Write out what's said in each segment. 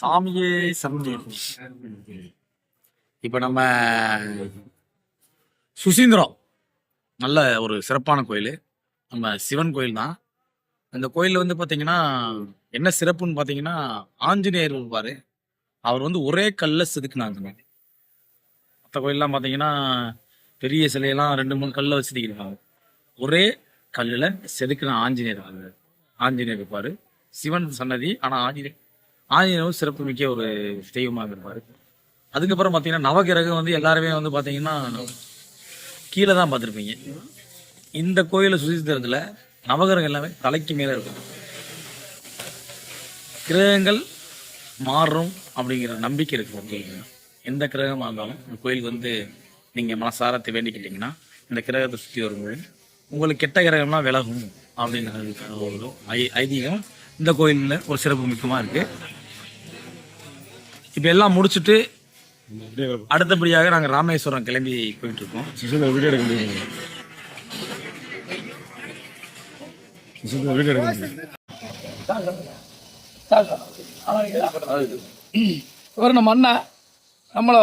சாமியே சரணம் இப்போ நம்ம சுசீந்திரம். நல்ல ஒரு சிறப்பான கோயில். நம்ம சிவன் கோயில் தான். அந்த கோயிலில் வந்து பார்த்தீங்கன்னா என்ன சிறப்புன்னு பார்த்தீங்கன்னா ஆஞ்சநேயர் இருப்பார் அவர் வந்து ஒரே கல்லில் செதுக்குனாங்க. மற்ற கோயிலெலாம் பார்த்தீங்கன்னா பெரிய சிலையெல்லாம் ரெண்டு மூணு கல்லில் வச்சு செதுக்கிருக்காங்க ஒரே கல்லில் செதுக்கின ஆஞ்சநேயர். ஆஞ்சநேயர் இருப்பார். சிவன் சன்னதி ஆனால் ஆஞ்சநேயர் ஆஞ்சநேயரும் சிறப்புமிக்க ஒரு தெய்வமாக இருப்பார். அதுக்கப்புறம் பார்த்தீங்கன்னா நவகிரகம் வந்து எல்லாருமே வந்து பார்த்தீங்கன்னா கீழே தான் பார்த்துருப்பீங்க. இந்த கோயிலை சுசித்திரத்தில் நவகிரகம் எல்லாமே தலைக்கு மேலே இருக்கும். கிரகங்கள் மாறும் அப்படிங்கிற நம்பிக்கை இருக்கு எந்த கிரகமாக இருந்தாலும் இந்த கோயிலுக்கு வந்து நீங்கள் மனசாரத்தை வேண்டிக்கிட்டீங்கன்னா இந்த கிரகத்தை சுற்றி வரும்போது உங்களுக்கு கெட்ட கிரகம்லாம் விலகும் அப்படிங்கிற ஐ ஐதீகம் இந்த கோயிலில் ஒரு சிறப்பு முக்கியமாக இருக்குது இப்போ எல்லாம் முடிச்சுட்டு அடுத்தபடியாக நாங்கள் ராமேஸ்வரம் கிளம்பி போயிட்டு இருக்கோம் இவர் நம்ம அண்ணன் நம்மளை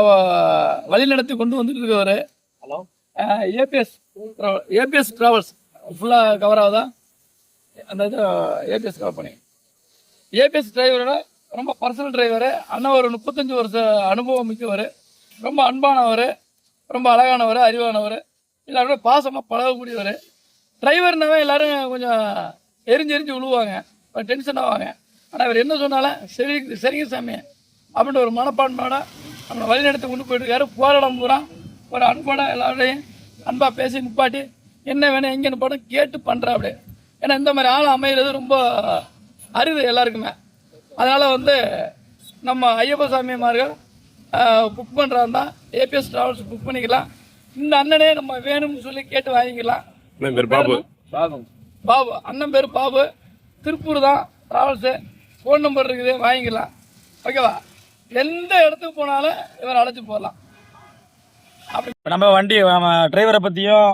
வழிநடத்தி கொண்டு வந்துட்டு இருக்கவர் ஹலோ ஏபிஎஸ் ஏபிஎஸ் ட்ராவல்ஸ் ஃபுல்லாக கவர் ஆகுதா? அந்த இது ஏபிஎஸ் கம்பெனி ஏபிஎஸ் டிரைவரோட ரொம்ப பர்சனல் டிரைவரு அண்ணன் ஒரு முப்பத்தஞ்சு வருஷ அனுபவம் மிக்கவர். ரொம்ப அன்பானவர். ரொம்ப அழகானவர் அறிவானவர். எல்லாரோட பாசமாக பழகக்கூடியவர். டிரைவர்னாவே எல்லோரும் கொஞ்சம் எரிஞ்சு எரிஞ்சு விழுவாங்க டென்ஷன் ஆவாங்க. ஆனால் இவர் என்ன சொன்னாலும் சரி சரிங்க சாமி. அப்படின்ற ஒரு மனப்பான்மையோட நம்மளை வழிநடத்தி கொண்டு போயிட்டு போராடம் பூரா ஒரு அன்போட எல்லாரோடையும் அன்பாக பேசி நிப்பாட்டி என்ன வேணும் எங்கே நிப்பாட்டும் கேட்டு பண்ணுறா அப்படியே ஏன்னா இந்த மாதிரி ஆள் அமைகிறது ரொம்ப அரிது எல்லாருக்குமே. அதனால் வந்து நம்ம ஐயப்ப சாமிமார்கள் புக் பண்ணுறாருந்தா ஏபிஎஸ் ட்ராவல்ஸ் புக் பண்ணிக்கலாம். இந்த அண்ணனே நம்ம வேணும்னு சொல்லி கேட்டு வாங்கிக்கலாம். பேர் பாபு. பாபு. அண்ணன் பேர் பாபு. திருப்பூர் தான் ட்ராவல்ஸு ஃபோன் நம்பர் இருக்குது வாங்கிக்கலாம். ஓகேவா எந்த இடத்துக்கு போனாலும் இவர் அழைச்சி போகலாம். இப்போ நம்ம வண்டி டிரைவரை பற்றியும்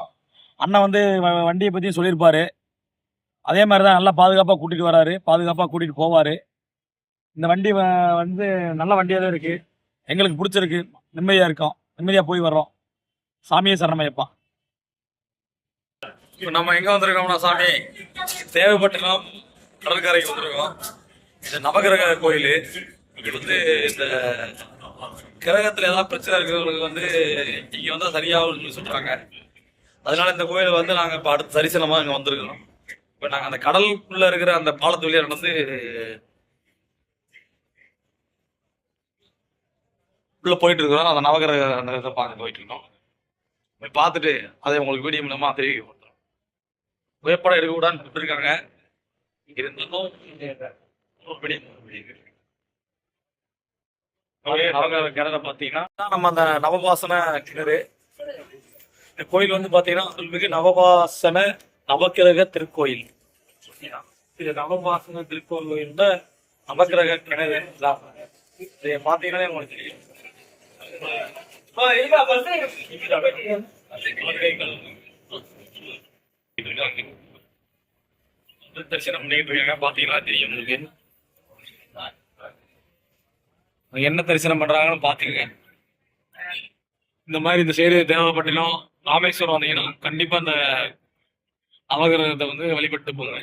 அண்ணன் வந்து வண்டியை பற்றியும் சொல்லியிருப்பாரு. அதே மாதிரி தான் நல்லா பாதுகாப்பாக கூட்டிகிட்டு வராரு. பாதுகாப்பாக கூட்டிகிட்டு போவார். இந்த வண்டி வ- வந்து நல்ல வண்டியாக தான் இருக்குது எங்களுக்கு பிடிச்சிருக்கு. நிம்மதியாக இருக்கோம். நிம்மதியாக போய் வர்றோம். சாமியே சரணமையப்பா இப்போ நம்ம எங்கே வந்திருக்கோம்னா சாமி? தேவைப்பட்டலாம் கடற்கரைக்கு வந்திருக்கோம். இது நவகிரக கோயில். இது வந்து இந்த கிரகத்தில் ஏதாவது பிரச்சனை இருக்கிறவங்களுக்கு வந்து இங்கே வந்தால் சரியாகும்னு சொல்கிறாங்க அதனால இந்த கோயில் வந்து நாங்கள் இப்போ அடுத்த சரிசனமாக இங்கே வந்திருக்கிறோம் இப்ப நாங்க அந்த கடலுக்குள்ள இருக்கிற அந்த பாலத்து வழியா நடந்து உள்ள போயிட்டு இருக்கிறோம். அந்த நவகிரக அந்த இதை பார்த்து போயிட்டு இருக்கோம். போய் பார்த்துட்டு அதை உங்களுக்கு வீடியோ மூலமா தெரிவிக்கப்படுறோம் புகைப்படம் எடுக்கக்கூடாதுன்னு கொடுத்துருக்காங்க இருந்தாலும் வீடியோ கிணறு பார்த்தீங்கன்னா நம்ம அந்த நவபாசன கிணறு. இந்த கோயில் வந்து பார்த்தீங்கன்னா நவபாசன நவக்கிரக திருக்கோயில். இது நவபாசன திருக்கோயில்ல நவக்கிரக கிணறு தான். இதை பார்த்தீங்கன்னா உங்களுக்கு தெரியும். தரிசனம் பண்ணிட்டு இருக்காங்க பார்த்தீங்கன்னா தெரியும் உங்களுக்கு? என்ன தரிசனம் பண்றாங்கன்னு பாத்துக்கங்க இந்த மாதிரி இந்த சைடு தேவைப்பட்டிலும் ராமேஸ்வரம் வந்தீங்கன்னா கண்டிப்பா இந்த அவகிரகத்தை வந்து வழிபட்டு போங்க